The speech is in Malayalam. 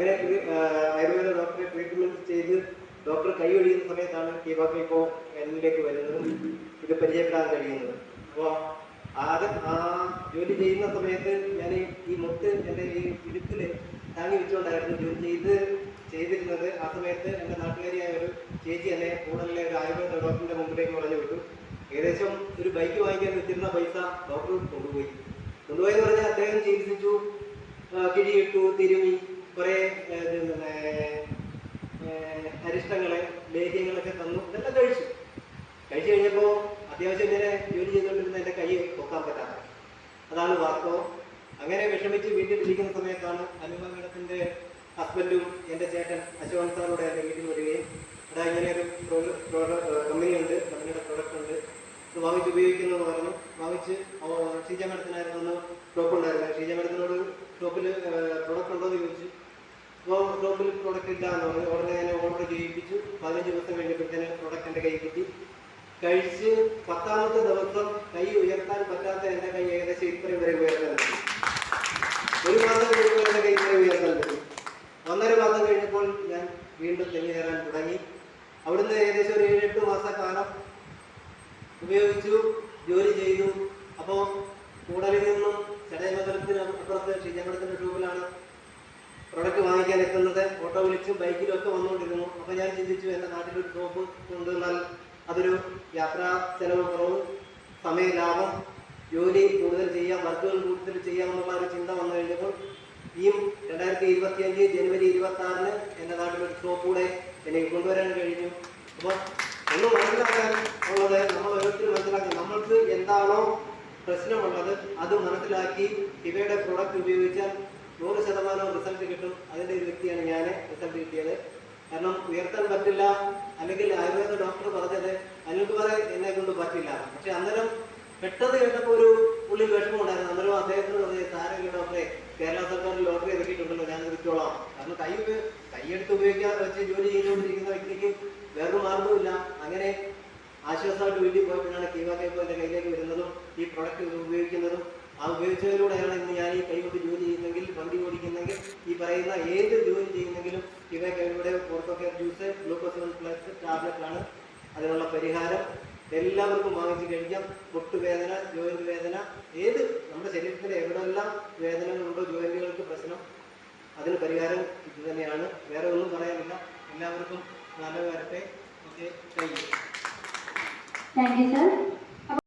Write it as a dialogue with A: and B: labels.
A: അങ്ങനെ ആയുർവേദ ഡോക്ടറെ ട്രീറ്റ്മെന്റ് ചെയ്ത് ഡോക്ടർ കൈ ഒഴിയുന്ന സമയത്താണ് കീബാക്ക് ഇപ്പോൾ എന്നിലേക്ക് വരുന്നതും. ഇത് പരിചയപ്പെടാൻ കഴിയുന്നത്. അപ്പോൾ അത് ആ ജോലി ചെയ്യുന്ന സമയത്ത് ഞാൻ ഈ- മുത്ത് എന്റെ ഈ ഇരുപ്പിൽ താങ്ങി വെച്ചുകൊണ്ടായിരുന്നു ജോലി ചെയ്ത് ചെയ്തിരുന്നത്. ആ സമയത്ത് എന്റെ നാട്ടുകാരിയായ ഒരു ചേച്ചി എന്നെ കൂടുതലെ ഒരു ആയുർവേദ ഡോക്ടറിന്റെ മുമ്പിലേക്ക് പറഞ്ഞു വിട്ടു. ഏകദേശം ഒരു ബൈക്ക് വാങ്ങിക്കാൻ വെച്ചിരുന്ന പൈസ ഡോക്ടർ കൊണ്ടുപോയി. കൊണ്ടുപോയെന്ന് പറഞ്ഞാൽ അദ്ദേഹം ചികിത്സിച്ചു കിഴിയിട്ടു തിരുമി കുറേ അരിഷ്ടങ്ങളെ ലേഹ്യങ്ങളൊക്കെ തന്നു ഇതെല്ലാം കഴിച്ചു. കഴിച്ചു കഴിഞ്ഞപ്പോൾ അത്യാവശ്യം ഇങ്ങനെ ജോലി ചെയ്തുകൊണ്ടിരുന്ന എന്റെ കൈ പൊക്കാൻ പറ്റാതെ. അതാണ് വാസ്തവം അങ്ങനെ വിഷമിച്ച് വീട്ടിലിരിക്കുന്ന സമയത്താണ് അനുമ മേഡത്തിന്റെ ഹസ്ബൻഡും എന്റെ ചേട്ടൻ അശോകൻ സാറോടെ എന്റെ വീട്ടിൽ വരികയും. അതാ ഇങ്ങനെ ഒരു കമ്പനി ഉണ്ട് കമ്പനിയുടെ പ്രൊഡക്റ്റ് ഉണ്ട്. ഇത് വാങ്ങിച്ച് ഉപയോഗിക്കുന്നത് പറഞ്ഞു. വാങ്ങിച്ച് ഷീജ മേഡത്തിനായിരുന്നു ഷോപ്പ് ഉണ്ടായിരുന്നത്. ഷീജ മേഡത്തിനോട് ഷോപ്പിൽ പ്രൊഡക്റ്റ് ഉണ്ടോ എന്ന് പ്രൊഡക്റ്റ് പറഞ്ഞ് ഉടനെ തന്നെ ഓർഡർ ചെയ്യിപ്പിച്ചു പതിനഞ്ച് ദിവസം കഴിഞ്ഞപ്പോഴത്തേന് പ്രൊഡക്റ്റ് എന്റെ കയ്യിൽ കിട്ടി. കഴിച്ച് പത്താമത്തെ ദിവസം കൈ ഉയർത്താൻ പറ്റാത്ത എന്റെ കൈ ഏകദേശം ഇത്രയും വരെ ഉയർത്താൻ ഒരു മാസം കഴിഞ്ഞപ്പോൾ എന്റെ കൈ ഇത്രയും ഉയർത്താൻ പറ്റി. ഒന്നര മാസം കഴിഞ്ഞപ്പോൾ ഞാൻ വീണ്ടും തെങ്ങി കയറാൻ തുടങ്ങി. അവിടുന്ന് ഏകദേശം ഒരു ഏഴെട്ട് മാസക്കാലം ഉപയോഗിച്ചു ജോലി ചെയ്തു. അപ്പോൾ കൂടലിൽ നിന്നും വിളിച്ചും ബൈക്കിലും വന്നുകൊണ്ടിരുന്നു. അപ്പോൾ ഞാൻ ചിന്തിച്ചു എന്റെ നാട്ടിലൊരു ഷോപ്പ് കൊണ്ടുവന്നാൽ അതൊരു യാത്രാ ചെലവ് കുറവ് സമയ ലാഭം ജോലി കൂടുതൽ ചെയ്യാം വർക്കുകൾ കൂടുതൽ ചെയ്യാമെന്നുള്ള ഒരു ചിന്ത വന്നു കഴിഞ്ഞപ്പോൾ ഈ രണ്ടായിരത്തി ഇരുപത്തി അഞ്ച് ജനുവരി ഇരുപത്തി ആറിന് എന്റെ നാട്ടിലൊരു ഷോപ്പ് കൂടെ എനിക്ക് കൊണ്ടുവരാൻ കഴിഞ്ഞു. അപ്പോൾ ഒന്ന് മനസ്സിലാക്കാൻ ഉള്ളത് നമ്മൾ ഓരോരുത്തരും മനസ്സിലാക്കി നമ്മൾക്ക് എന്താണോ പ്രശ്നമുള്ളത് അത് മനസ്സിലാക്കി ഇവയുടെ പ്രൊഡക്റ്റ് ഉപയോഗിച്ചാൽ നൂറ് ശതമാനം റിസൾട്ട് കിട്ടും. അതിന്റെ ഒരു വ്യക്തിയാണ് ഞാൻ റിസൾട്ട് കിട്ടിയത്. കാരണം ഉയർത്താൻ പറ്റില്ല അല്ലെങ്കിൽ ആയുർവേദ ഡോക്ടർ പറഞ്ഞത് അനിൽകുമാർ എന്നെ കൊണ്ട് പറ്റില്ല. പക്ഷെ അന്നേരം പെട്ടെന്ന് കേട്ടപ്പോൾ ഒരു ഉള്ളിൽ വിഷമം ഉണ്ടായിരുന്നു. അന്നേരം അദ്ദേഹത്തിന് പറഞ്ഞത് സാരമില്ല ഡോക്ടറെ കേരള സർക്കാർ ലോട്ടറി ഇറക്കിയിട്ടുണ്ടല്ലോ ഞാൻ വിറ്റോളാം. കാരണം കൈ കൈയെടുത്ത് ഉപയോഗിക്കാതെ വെച്ച് ജോലി ചെയ്തുകൊണ്ടിരിക്കുന്ന വ്യക്തിക്ക് വേറൊരു മാർഗവുമില്ല അങ്ങനെ ആശ്വാസമായിട്ട് വീട്ടിൽ പോയപ്പോഴാണ് കീവാ കേപ്പ് എന്റെ കയ്യിലേക്ക് വരുന്നതും ഈ പ്രൊഡക്റ്റ് ഉപയോഗിക്കുന്നതും. ആ ഉപയോഗിച്ചതിലൂടെയാണ് ഇന്ന് ഞാൻ ഈ ജോലി ചെയ്യുന്നെങ്കിൽ വണ്ടി ഓടിക്കുന്നെങ്കിൽ ഈ പറയുന്ന ഏത് ജോലി ചെയ്യുന്നെങ്കിലും ഇവയൊക്കെ ഇവിടെ Orthocare juice glucose one plus ടാബ്ലറ്റാണ് അതിനുള്ള പരിഹാരം എല്ലാവർക്കും വാങ്ങിച്ചു കഴിക്കാം. മുട്ടുവേദന ജോയിന്റ് വേദന ഏത് നമ്മുടെ ശരീരത്തിന്റെ എവിടെല്ലാം വേദനകളുണ്ടോ ജോയിന്റുകൾക്ക് പ്രശ്നം അതിന് പരിഹാരം ഇത് തന്നെയാണ്. വേറെ ഒന്നും പറയാനില്ല. എല്ലാവർക്കും നല്ല വരട്ടെ. Okay thank you
B: thank you sir